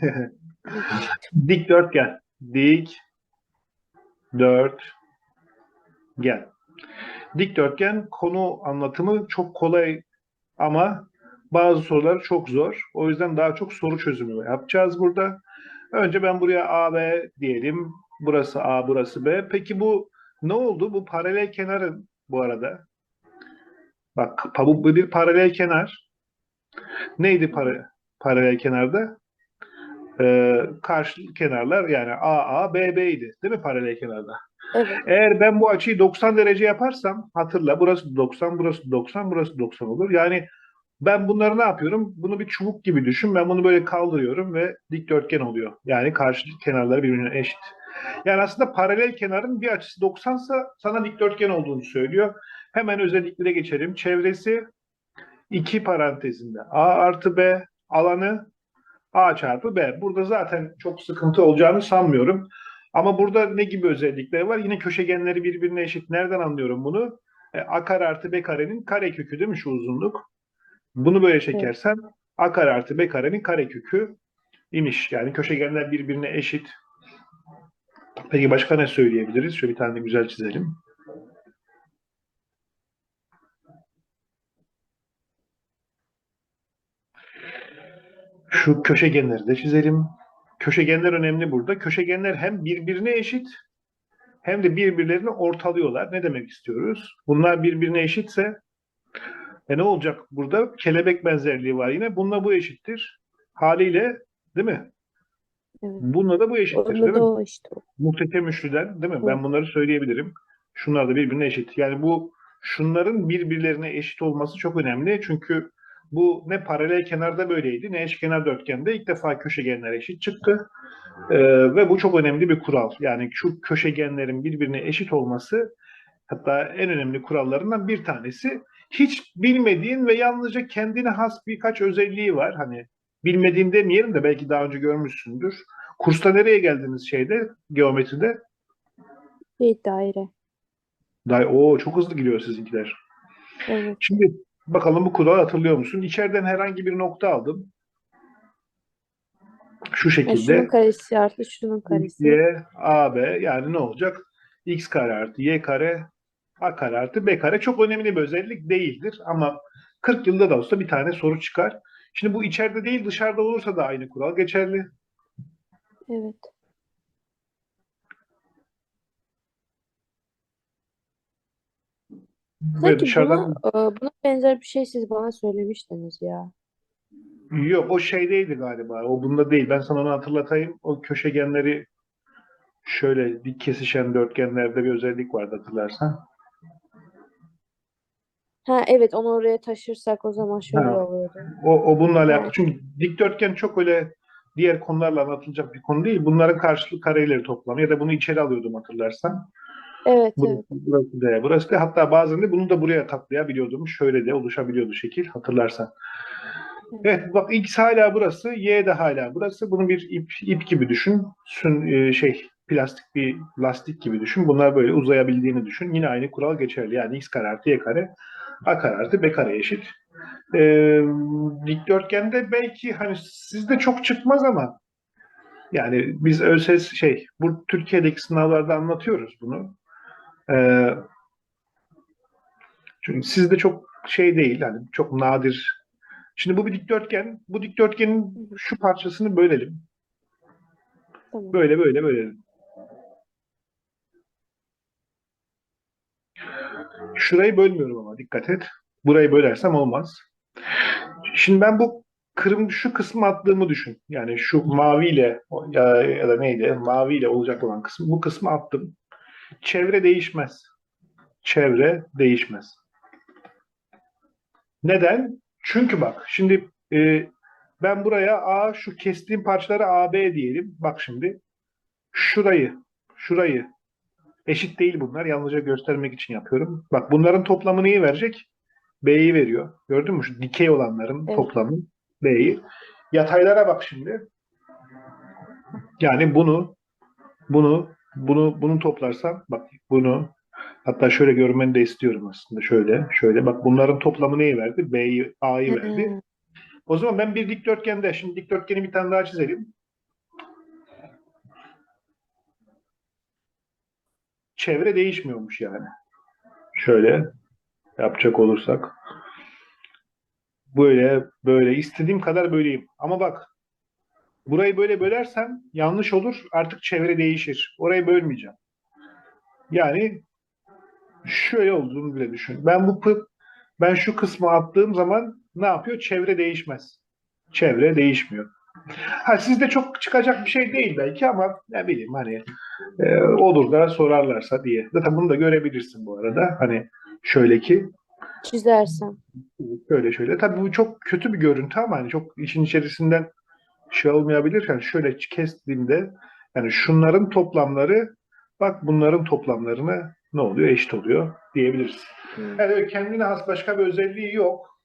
Dikdörtgen. Dik. Dört. Gen. Dikdörtgen konu anlatımı çok kolay ama bazı sorular çok zor. O yüzden daha çok soru çözümü yapacağız burada. Önce ben buraya A, B diyelim. Burası A, burası B. Peki bu ne oldu? Bu paralel kenarın bu arada. Bak bu bir paralel kenar. Neydi para, paralel kenarda? Ee, karşı kenarlar yani A, A, B, B'ydi. Değil mi paralel kenarda? Evet. Eğer ben bu açıyı 90 derece yaparsam hatırla burası 90, burası 90, burası 90 olur. Yani ben bunları ne yapıyorum? Bunu bir çubuk gibi düşün. Ben bunu böyle kaldırıyorum ve dikdörtgen oluyor. Yani karşı kenarları birbirine eşit. Yani aslında paralel kenarın bir açısı 90 sa sana dikdörtgen olduğunu söylüyor. Hemen özelliklere geçelim. Çevresi 2 parantezinde A artı B alanı A çarpı B. Burada zaten çok sıkıntı olacağını sanmıyorum. Ama burada ne gibi özellikleri var? Yine köşegenleri birbirine eşit. Nereden anlıyorum bunu? E, A kare artı B karenin kare kökü değil mi şu uzunluk? Bunu böyle çekersem A kare artı B karenin kare kökü imiş. Yani köşegenler birbirine eşit. Peki başka ne söyleyebiliriz? Şöyle bir tane güzel çizelim. Şu köşegenleri de çizelim. Köşegenler önemli burada. Köşegenler hem birbirine eşit hem de birbirlerini ortalıyorlar. Ne demek istiyoruz? Bunlar birbirine eşitse e ne olacak burada? Kelebek benzerliği var yine. Bununla bu eşittir. Haliyle değil mi? Evet. Bununla da bu eşittir. Değil mi? işte. Muhteşem üçlüden değil mi? Ben Evet. bunları söyleyebilirim. Şunlar da birbirine eşit. Yani bu şunların birbirlerine eşit olması çok önemli. Çünkü bu ne paralel kenarda böyleydi ne eşkenar dörtgende ilk defa köşegenler eşit çıktı. Ee, ve bu çok önemli bir kural. Yani şu köşegenlerin birbirine eşit olması hatta en önemli kurallarından bir tanesi. Hiç bilmediğin ve yalnızca kendine has birkaç özelliği var. Hani bilmediğin demeyelim de belki daha önce görmüşsündür. Kursta nereye geldiniz şeyde geometride? Şey daire. Day o çok hızlı gidiyor sizinkiler. Evet. Şimdi bakalım bu kuralı hatırlıyor musun? İçeriden herhangi bir nokta aldım. Şu şunun şekilde karesi artı şunun karesi. y, a, b yani ne olacak? x kare artı y kare a kare artı b kare çok önemli bir özellik değildir ama 40 yılda da olsa bir tane soru çıkar. Şimdi bu içeride değil dışarıda olursa da aynı kural geçerli. Evet. Ve Sanki dışarıdan buna, e, buna benzer bir şey siz bana söylemiştiniz ya. Yok o şeydeydi galiba. O bunda değil. Ben sana onu hatırlatayım. O köşegenleri şöyle dik kesişen dörtgenlerde bir özellik vardı hatırlarsan. Ha evet onu oraya taşırsak o zaman şöyle Ha. oluyordu. O, o bununla alakalı. Çünkü dikdörtgen çok öyle diğer konularla anlatılacak bir konu değil. Bunların karşılık kareleri toplamı ya da bunu içeri alıyordum hatırlarsan. Evet Burası, evet. burası da, burası da hatta bazen de bunu da buraya katlayabiliyordum. Şöyle de oluşabiliyordu şekil hatırlarsan. Evet bak X hala burası, Y de hala burası. Bunu bir ip, ip gibi düşün. Sün, e, şey plastik bir lastik gibi düşün. Bunlar böyle uzayabildiğini düşün. Yine aynı kural geçerli. Yani X kare artı Y kare A kare artı B kare eşit. Ee, dikdörtgende belki hani sizde çok çıkmaz ama yani biz ÖSS şey bu Türkiye'deki sınavlarda anlatıyoruz bunu. Ee, çünkü sizde çok şey değil hani çok nadir. Şimdi bu bir dikdörtgen. Bu dikdörtgenin şu parçasını bölelim. Tamam. Böyle böyle bölelim. Şurayı bölmüyorum ama dikkat et. Burayı bölersem olmaz. Şimdi ben bu kırmızı şu kısmı attığımı düşün. Yani şu maviyle ya, ya da neydi? Maviyle olacak olan kısım. Bu kısmı attım. Çevre değişmez. Çevre değişmez. Neden? Çünkü bak şimdi e, ben buraya A şu kestiğim parçalara AB diyelim. Bak şimdi şurayı şurayı eşit değil bunlar. Yalnızca göstermek için yapıyorum. Bak bunların toplamı neyi verecek? B'yi veriyor. Gördün mü? Şu dikey olanların Evet. toplamı B'yi. Yataylara bak şimdi. Yani bunu bunu bunu bunu toplarsam bak bunu hatta şöyle görmeni de istiyorum aslında şöyle şöyle bak bunların toplamı neyi verdi? B'yi A'yı verdi. O zaman ben bir dikdörtgende, şimdi dikdörtgeni bir tane daha çizelim. Çevre değişmiyormuş yani. Şöyle yapacak olursak. Böyle, böyle. istediğim kadar böleyim. Ama bak, burayı böyle bölersem yanlış olur. Artık çevre değişir. Orayı bölmeyeceğim. Yani şöyle olduğunu bile düşün. Ben bu pı- ben şu kısmı attığım zaman ne yapıyor? Çevre değişmez. Çevre değişmiyor. Ha sizde çok çıkacak bir şey değil belki ama ne bileyim hani e, olur da sorarlarsa diye. Zaten bunu da görebilirsin bu arada. Hani şöyle ki Çizersem. şöyle şöyle. Tabii bu çok kötü bir görüntü ama hani çok işin içerisinden şey olmayabilir. Yani şöyle kestiğimde yani şunların toplamları bak bunların toplamlarına ne oluyor? Eşit oluyor diyebiliriz. Hmm. Yani kendine has başka bir özelliği yok.